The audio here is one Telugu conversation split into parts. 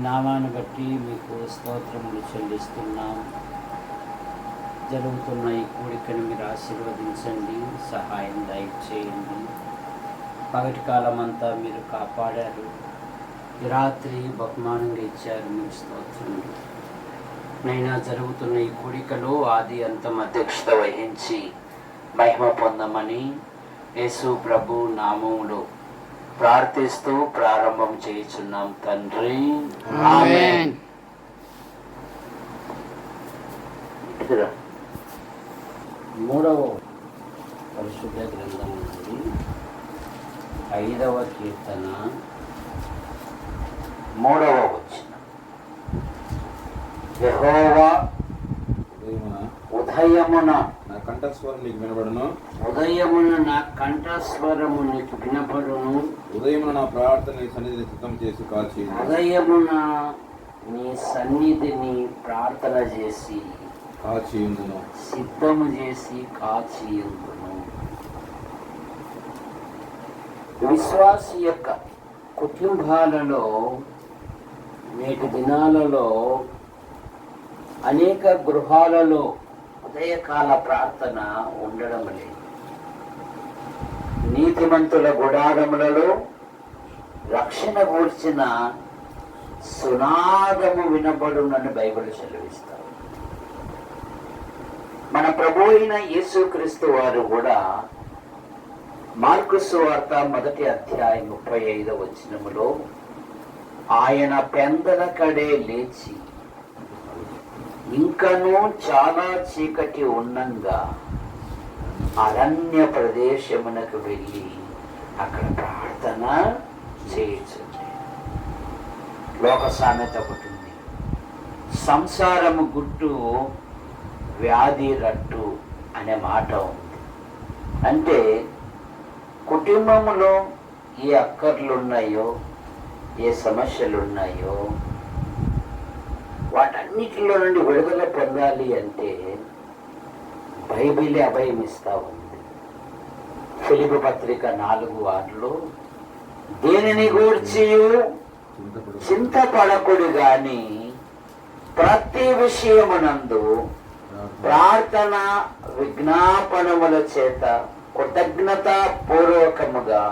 నామాన్ని బట్టి మీకు స్తోత్రములు చెల్లిస్తున్నాం. జరుగుతున్న ఈ కోరికను మీరు ఆశీర్వదించండి సహాయం దయచేయండి. పగటి కాలం అంతా మీరు కాపాడారు. రాత్రి బహుమానంగా ఇచ్చారు మీకు స్తోత్రములు. నైనా జరుగుతున్న ఈ కోరికలో ఆది అంతం అధ్యక్షత వహించి మహిమ పొందమని యేసు ప్రభు నామములో ప్రార్థిస్తూ ప్రారంభం చేయుచున్నాం తండ్రి. మూడవ పరిశుద్ధ గ్రంథం నుండి ఐదవ కీర్తన. మూడవ వచ్చిన యెహోవా ఉదయమున కంఠస్వరం నీకు వినబడును. ఉదయమున నా కంఠస్వరము నీకు వినపడును ఉదయమున నా ప్రార్థన నీ సన్నిధిని సిద్ధం చేసి కాల్చి ఉదయమున నీ సన్నిధిని ప్రార్థన చేసి కాల్చి ఉందును సిద్ధము చేసి కాచి విశ్వాసి యొక్క కుటుంబాలలో నేటి దినాలలో అనేక గృహాలలో ఉదయకాల ప్రార్థన ఉండడం లేదు. నీతిమంతుల గుడారములలో రక్షణ కూర్చిన సునాదము వినబడునని బైబిల్ సెలవిస్తారు మన ప్రభు అయిన యేసుక్రీస్తు వారు కూడా మార్కు సువార్త మొదటి అధ్యాయం ముప్పై ఐదవ వచనములో ఆయన పెందల కడే లేచి ఇంకనూ చాలా చీకటి ఉన్నంగా అరణ్య ప్రదేశమునకు వెళ్ళి అక్కడ ప్రార్థన చేయొచ్చు లోక సామెత ఒకటి ఉంది. సంసారము గుట్టు వ్యాధి రట్టు అనే మాట ఉంది. అంటే కుటుంబంలో ఏ అక్కర్లున్నాయో ఏ సమస్యలున్నాయో అన్నిటిలో నుండి విడుదల పొందాలి అంటే బైబిలే అభయం ఇస్తా ఉంది. ఫిలిపి పత్రిక నాలుగు వాటిలో దేనిని గూర్చి చింతపడకుడు గాని ప్రతి విషయమునందు ప్రార్థన విజ్ఞాపనముల చేత కృతజ్ఞత పూర్వకముగా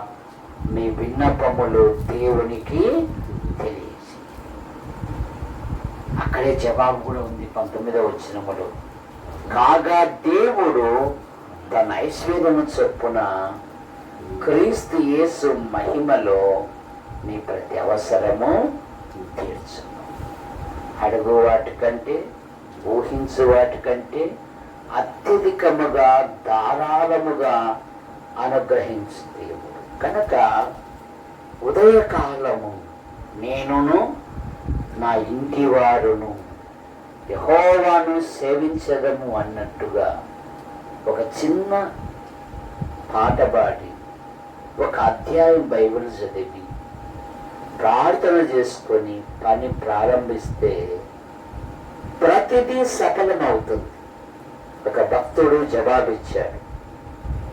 మీ విన్నపములు దేవునికి తెలియ అక్కడే జవాబు కూడా ఉంది. పంతొమ్మిదో వచ్చినప్పుడు కాగా దేవుడు తన ఐశ్వర్యము చొప్పున క్రీస్తు యేసు మహిమలో నీ ప్రతి అవసరము తీర్చును. అడుగు వాటికంటే ఊహించు వాటికంటే అత్యధికముగా ధారాళముగా అనుగ్రహించు దేవుడు. కనుక ఉదయకాలము నేనును నా ఇంటి వారును యహోవాను సేవించదము అన్నట్టుగా ఒక చిన్న పాట పాడి ఒక అధ్యాయం బైబిల్ చదివి ప్రార్థన చేసుకొని పని ప్రారంభిస్తే ప్రతిదీ సఫలమవుతుంది. ఒక భక్తుడు జవాబిచ్చాడు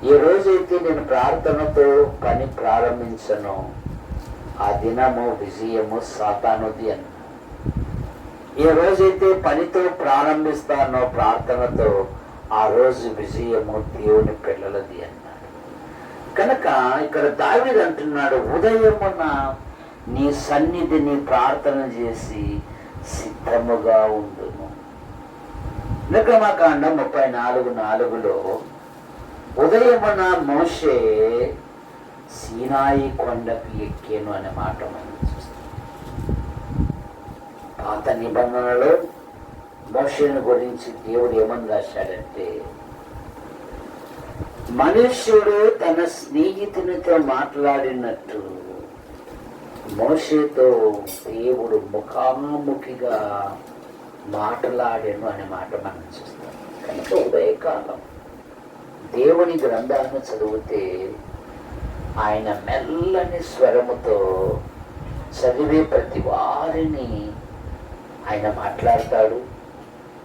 ఏ రోజైతే నేను ప్రార్థనతో పని ప్రారంభించను. ఆ దినము విజయము సాతానుది అన్న ఏ రోజైతే పనితో ప్రారంభిస్తానో ప్రార్థనతో ఆ రోజు విజయము దేవుని పిల్లలది అన్నాడు. కనుక ఇక్కడ దావిది అంటున్నాడు ఉదయమున నీ సన్నిధిని ప్రార్థన చేసి సిద్ధముగా ఉండును నిర్గమకాండ ముప్పై నాలుగు నాలుగులో ఉదయమున మోషే సీనాయి కొండకు ఎక్కాను అనే మాట మంచి పాత నిబంధనలో మోషను గురించి దేవుడు ఏమని రాశాడంటే మనుష్యుడు తన స్నేహితునితో మాట్లాడినట్టు మోషేతో దేవుడు ముఖాముఖిగా మాట్లాడాను అనే మాట మనం చూస్తాం. కనుక ఉదయకాలం దేవుని గ్రంథాలను చదివితే ఆయన మెల్లని స్వరముతో చదివే ప్రతి వారిని ఆయన మాట్లాడతాడు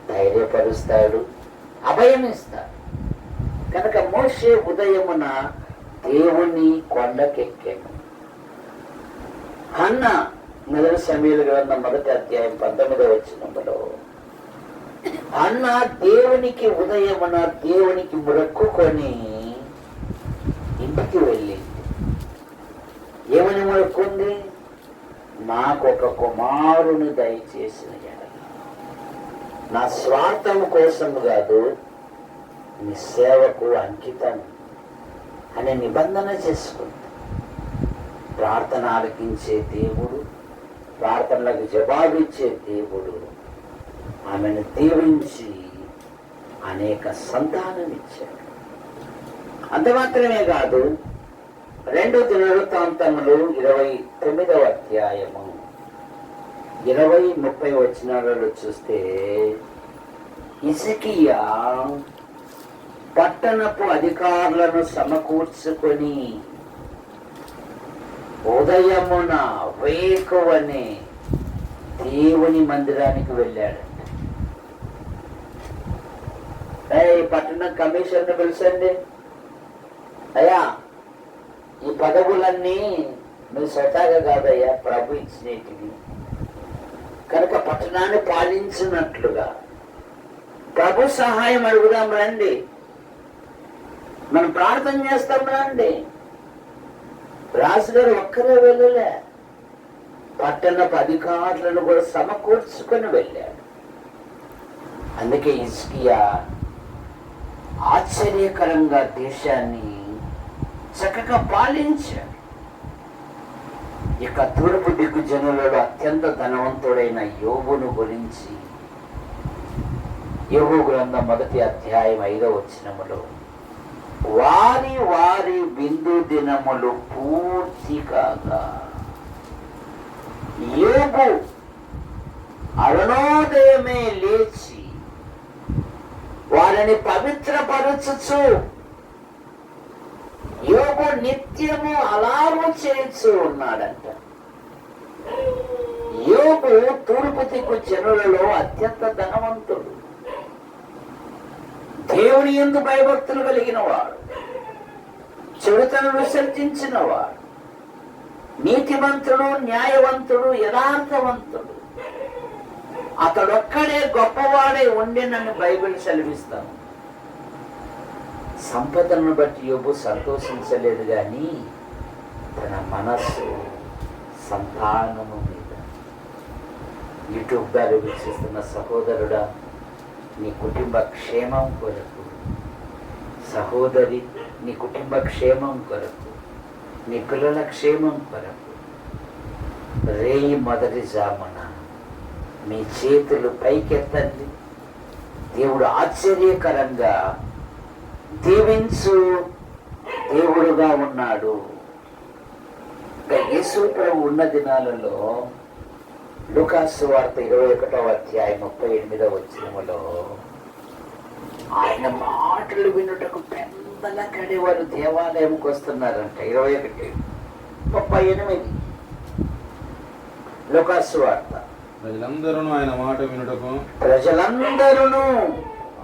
ధైర్యపరుస్తాడు అభయం ఇస్తాడు కనుక మోసే ఉదయమున దేవుని కొండకెక్కాను అన్న మొదటి సమీల గ్రంథం మొదటి అధ్యాయం పంతొమ్మిదవ వచ్చినప్పుడు అన్న దేవునికి ఉదయమున దేవునికి మొక్కుకొని ఇంటికి వెళ్ళింది ఏమని మొక్కుంది నాకు ఒక కుమారుని దయచేసిన నా స్వార్థం కోసం కాదు నీ సేవకు అంకితం అనే నిబంధన చేసుకుంది ప్రార్థన ఆలకించే దేవుడు ప్రార్థనలకు జవాబిచ్చే దేవుడు ఆమెను దీవించి అనేక సంతానం ఇచ్చాడు అంత మాత్రమే కాదు రెండు దినవృత్తాంతములు ఇరవై తొమ్మిదవ అధ్యాయము. ఇరవై ముప్పై వచనాలలో చూస్తే ఇసకియా పట్టణపు అధికారులను సమకూర్చుకొని ఉదయమున వేకువనే దేవుని మందిరానికి వెళ్ళాడు. ఈ పట్టణ కమిషన్ పిలిచండి. అయ్యా ఈ పదవులన్నీ నువ్వు స్వతహాగా కాదయ్యా ప్రభు ఇచ్చినటివి. కనుక పట్టణాన్ని పాలించినట్లుగా ప్రభు సహాయం అడుగుదాం రండి. మనం ప్రార్థన చేస్తాం రండి. రాజుగారు ఒక్కరే వెళ్ళలే. పట్టణపు అధికారులను కూడా సమకూర్చుకొని వెళ్ళాడు. అందుకే ఇస్కియా ఆశ్చర్యకరంగా దేశాన్ని చక్కగా పాలించాడు ఇక తూర్పు దిక్కు జనులలో అత్యంత ధనవంతుడైన యోగును గురించి యోగు గ్రంథం మొదటి అధ్యాయం ఐదో వచ్చినములో వారి వారి బిందు దినములు పూర్తి కాగా యోగు అరుణోదయమే లేచి వారిని పవిత్రపరచుచు యోగు నిత్యము అలాము చేయించు ఉన్నాడంట. యోగు తూర్పు దిక్కు జనులలో అత్యంత ధనవంతుడు. దేవుని ఎందు భయభక్తులు కలిగిన వాడు చెడుతను విసర్జించిన వాడు నీతివంతుడు న్యాయవంతుడు యథార్థవంతుడు. అతడొక్కడే గొప్పవాడే నన్ను బైబిల్ సెలవిస్తాను సంపదను బట్టి యోబు సంతోషించలేదు కానీ తన మనస్సు సంతానము మీద. యూట్యూబ్ ద్వారా వీక్షిస్తున్న సహోదరుడా నీ కుటుంబ క్షేమం కొరకు. సహోదరి నీ కుటుంబ క్షేమం కొరకు. నీ పిల్లల క్షేమం కొరకు. రేయి మొదటి జామున మీ చేతులు పైకెత్తండి. దేవుడు ఆశ్చర్యకరంగా దీవించు దేవుడుగా ఉన్నాడు. యేసు ప్రభు ఉన్న దినాలలో లుకాసు వార్త ఇరవై ఒకటో అధ్యాయం ముప్పై ఎనిమిదవ వచ్చినములో ఆయన మాటలు వినుటకు పెద్దల కడి వారు దేవాలయంకి వస్తున్నారంట. ఇరవై ఒకటి ముప్పై ఎనిమిది. లుకాసు వార్త. ప్రజలందరూ ఆయన మాట వినుటకు ప్రజలందరూ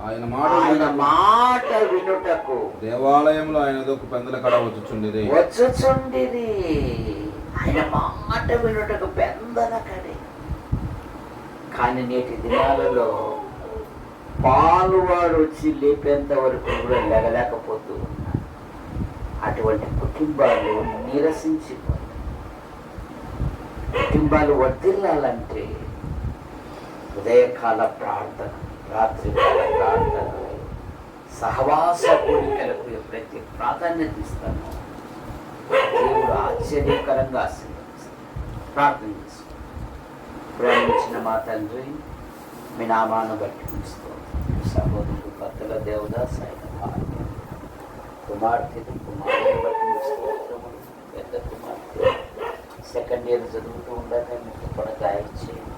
ఆయన మాట ఆయన మాట వినుటకు దేవాలయంలో ఆయన దొక్కు పెందల కడ వచ్చుచుండేది వచ్చుచుండిరి. ఆయన మాట వినుటకు పెందల కడి. కానీ నేటి దినాలలో పాలువాడు వచ్చి లేపేంత వరకు కూడా లేగలేకపోతూ ఉన్నారు. అటువంటి కుటుంబాలు నీరసించిపోయి కుటుంబాలు వర్ధిల్లాలంటే ఉదయకాల ప్రార్థన. రాత్రికాల ప్రార్థన సహవాస కోరికలకు ఎప్పుడైతే ప్రాధాన్యత ఇస్తామో దేవుడు ఆశ్చర్యకరంగా ఆశీర్వదిస్తాడు ప్రార్థన చేసుకో ప్రేమించిన మా తండ్రి మీ నామాను బట్టి మీ సహోదరుడు భక్తుల దేవదాస్ ఆయన భార్య కుమారుని బట్టి మీ పెద్ద కుమార్తె సెకండ్ ఇయర్ చదువుతూ ఉండగా మీకు కూడా గాయం చేయండి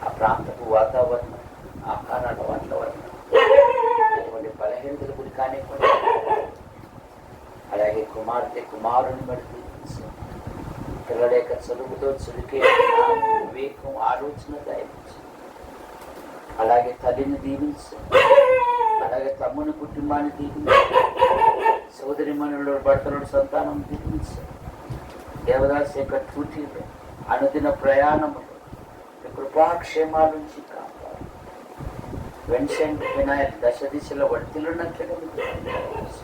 ఆ ప్రాంతపు వాతావరణం ఆహారాల వాతావరణం అటువంటి బలహీనతల గురి కానివ్వండి అలాగే కుమార్తె కుమారుని బట్టి దీవించు. పిల్లల యొక్క చదువుతో చురికే వివేకం ఆలోచన దయచేసి అలాగే తల్లిని దీవించు అలాగే తమ్ముని కుటుంబాన్ని దీవించు సోదరి మనులు భర్తలు సంతానం దీవించు దేవదాస్ యొక్క డ్యూటీలో అనుదిన ప్రయాణములు కృపాక్షేమాల నుంచి కాపాడు వెన్సెంట్ వినాయక్ దశ దిశలో వర్తిలున్నట్లుగా మీకు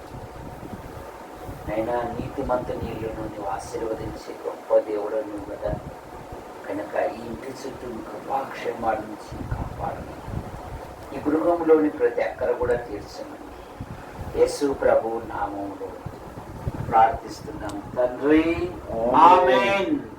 నైనా నీతిమంత నీళ్ళను నువ్వు ఆశీర్వదించి గొప్ప దేవుడు నువ్వు కదా. కనుక ఈ ఇంటి చుట్టూ కృపాక్షేమాల నుంచి కాపాడమని. ఈ గృహంలోని ప్రతి అక్కర కూడా తీర్చమని. యేసు ప్రభు నామములో ప్రార్థిస్తున్నాం. తండ్రి ఆమేన్.